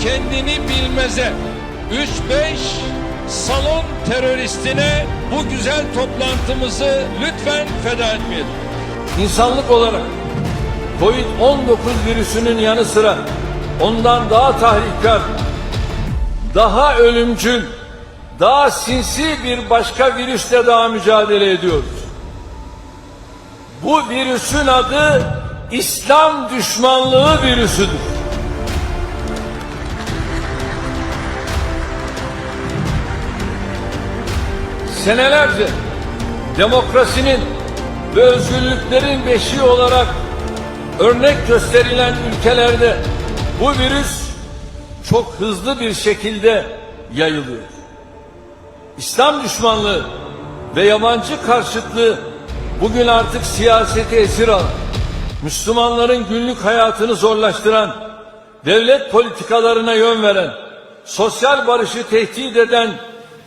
kendini bilmeze. 3-5 salon teröristine bu güzel toplantımızı lütfen feda etmeyelim. İnsanlık olarak Covid-19 virüsünün yanı sıra ondan daha tahrikkar, daha ölümcül, daha sinsi bir başka virüsle daha mücadele ediyoruz. Bu virüsün adı İslam düşmanlığı virüsüdür. Senelerce demokrasinin ve özgürlüklerin beşiği olarak örnek gösterilen ülkelerde bu virüs çok hızlı bir şekilde yayılıyor. İslam düşmanlığı ve yabancı karşıtlığı bugün artık siyaseti esir alan, Müslümanların günlük hayatını zorlaştıran, devlet politikalarına yön veren, sosyal barışı tehdit eden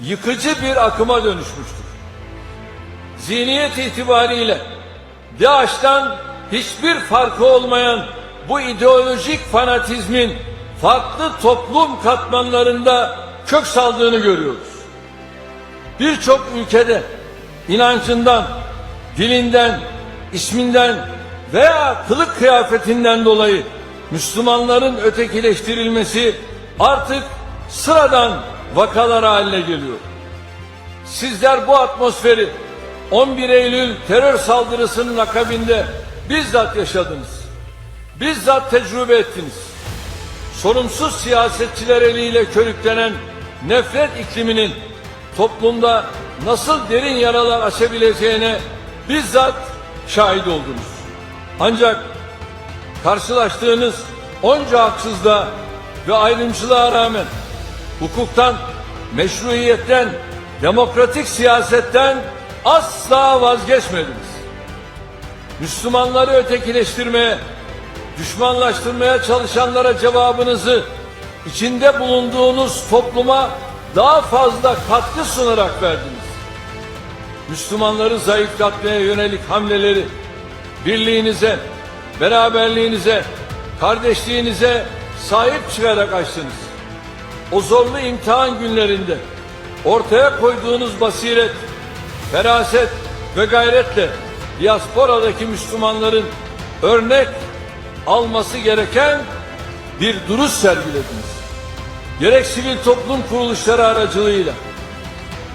yıkıcı bir akıma dönüşmüştür. Zihniyet itibariyle DAEŞ'ten hiçbir farkı olmayan bu ideolojik fanatizmin farklı toplum katmanlarında kök saldığını görüyoruz. Birçok ülkede inancından, dilinden, isminden veya kılık kıyafetinden dolayı Müslümanların ötekileştirilmesi artık sıradan vakalar haline geliyor. Sizler bu atmosferi 11 Eylül terör saldırısının akabinde bizzat yaşadınız. Bizzat tecrübe ettiniz. Sorumsuz siyasetçiler eliyle körüklenen nefret ikliminin toplumda nasıl derin yaralar açabileceğine bizzat şahit oldunuz. Ancak karşılaştığınız onca haksızlığa ve ayrımcılığa rağmen hukuktan, meşruiyetten, demokratik siyasetten asla vazgeçmediniz. Müslümanları ötekileştirmeye, düşmanlaştırmaya çalışanlara cevabınızı içinde bulunduğunuz topluma daha fazla katkı sunarak verdiniz. Müslümanları zayıflatmaya yönelik hamleleri birliğinize, beraberliğinize, kardeşliğinize sahip çıkarak açtınız. O zorlu imtihan günlerinde ortaya koyduğunuz basiret, feraset ve gayretle diasporadaki Müslümanların örnek alması gereken bir duruş sergilediniz. Gerek sivil toplum kuruluşları aracılığıyla,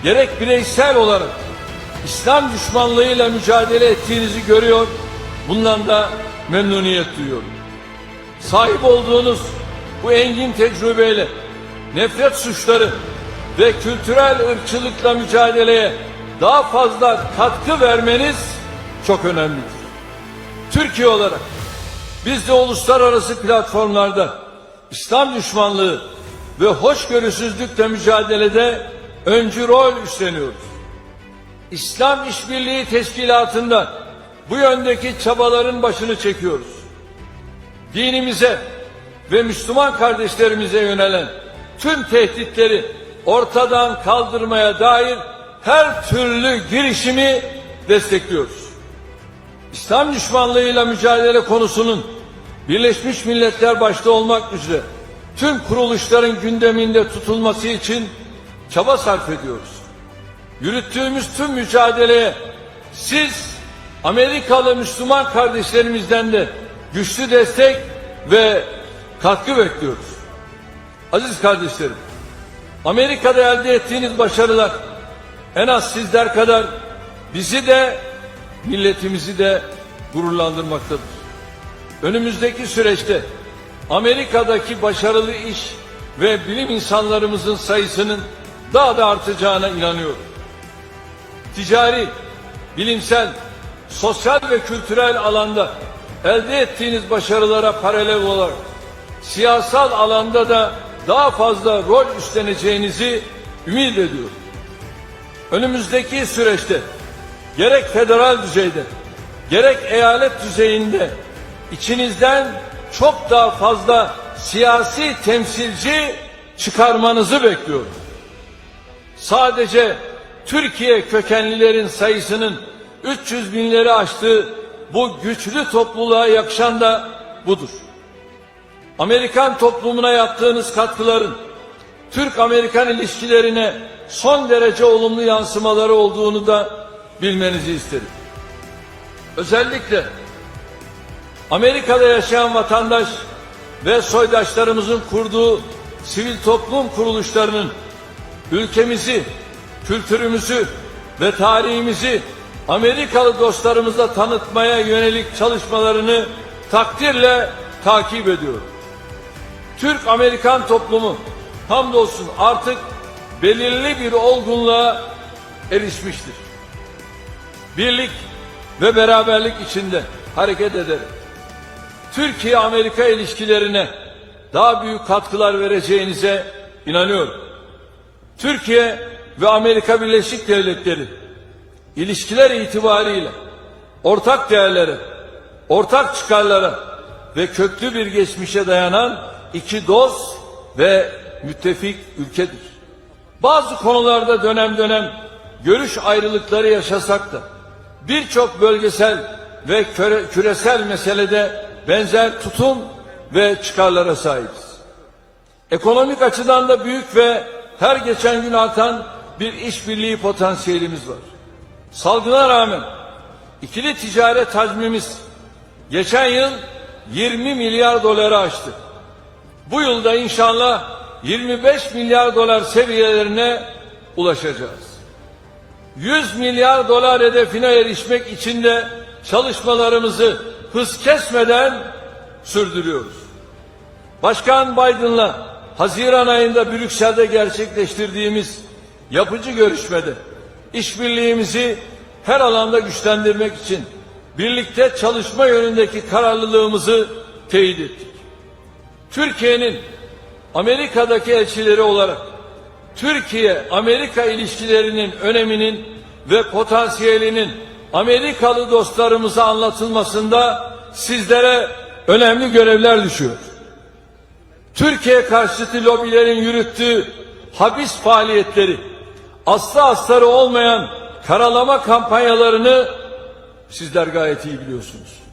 gerek bireysel olarak İslam düşmanlığıyla mücadele ettiğinizi görüyor, bundan da memnuniyet duyuyorum. Sahip olduğunuz bu engin tecrübeyle nefret suçları ve kültürel ırkçılıkla mücadeleye daha fazla katkı vermeniz çok önemlidir. Türkiye olarak biz de uluslararası platformlarda İslam düşmanlığı ve hoşgörüsüzlükle mücadelede öncü rol üstleniyoruz. İslam İşbirliği Teşkilatı'nda bu yöndeki çabaların başını çekiyoruz. Dinimize ve Müslüman kardeşlerimize yönelen tüm tehditleri ortadan kaldırmaya dair her türlü girişimi destekliyoruz. İslam düşmanlığıyla mücadele konusunun Birleşmiş Milletler başta olmak üzere tüm kuruluşların gündeminde tutulması için çaba sarf ediyoruz. Yürüttüğümüz tüm mücadeleye siz Amerikalı Müslüman kardeşlerimizden de güçlü destek ve katkı bekliyoruz. Aziz kardeşlerim, Amerika'da elde ettiğiniz başarılar en az sizler kadar bizi de milletimizi de gururlandırmaktadır. Önümüzdeki süreçte Amerika'daki başarılı iş ve bilim insanlarımızın sayısının daha da artacağına inanıyorum. Ticari, bilimsel, sosyal ve kültürel alanda elde ettiğiniz başarılara paralel olarak siyasal alanda da daha fazla rol üstleneceğinizi ümit ediyorum. Önümüzdeki süreçte gerek federal düzeyde gerek eyalet düzeyinde içinizden çok daha fazla siyasi temsilci çıkarmanızı bekliyorum. Sadece Türkiye kökenlilerin sayısının 300 binleri aştığı bu güçlü topluluğa yakışan da budur. Amerikan toplumuna yaptığınız katkıların Türk-Amerikan ilişkilerine son derece olumlu yansımaları olduğunu da bilmenizi isterim. Özellikle Amerika'da yaşayan vatandaş ve soydaşlarımızın kurduğu sivil toplum kuruluşlarının ülkemizi, kültürümüzü ve tarihimizi Amerikalı dostlarımıza tanıtmaya yönelik çalışmalarını takdirle takip ediyorum. Türk-Amerikan toplumu hamdolsun artık belirli bir olgunluğa erişmiştir. Birlik ve beraberlik içinde hareket ederek Türkiye-Amerika ilişkilerine daha büyük katkılar vereceğinize inanıyorum. Türkiye ve Amerika Birleşik Devletleri ilişkiler itibariyle ortak değerlere, ortak çıkarlara ve köklü bir geçmişe dayanan iki dost ve müttefik ülkedir. Bazı konularda dönem dönem görüş ayrılıkları yaşasak da birçok bölgesel ve küresel meselede benzer tutum ve çıkarlara sahibiz. Ekonomik açıdan da büyük ve her geçen gün artan bir işbirliği potansiyelimiz var. Salgına rağmen ikili ticaret hacmimiz geçen yıl 20 milyar doları aştı. Bu yılda inşallah 25 milyar dolar seviyelerine ulaşacağız. 100 milyar dolar hedefine erişmek için de çalışmalarımızı hız kesmeden sürdürüyoruz. Başkan Biden'la Haziran ayında Brüksel'de gerçekleştirdiğimiz yapıcı görüşmede işbirliğimizi her alanda güçlendirmek için birlikte çalışma yönündeki kararlılığımızı teyit ettik. Türkiye'nin Amerika'daki elçileri olarak Türkiye-Amerika ilişkilerinin öneminin ve potansiyelinin Amerikalı dostlarımıza anlatılmasında sizlere önemli görevler düşüyor. Türkiye karşıtı lobilerin yürüttüğü habis faaliyetleri, aslı astarı olmayan karalama kampanyalarını sizler gayet iyi biliyorsunuz.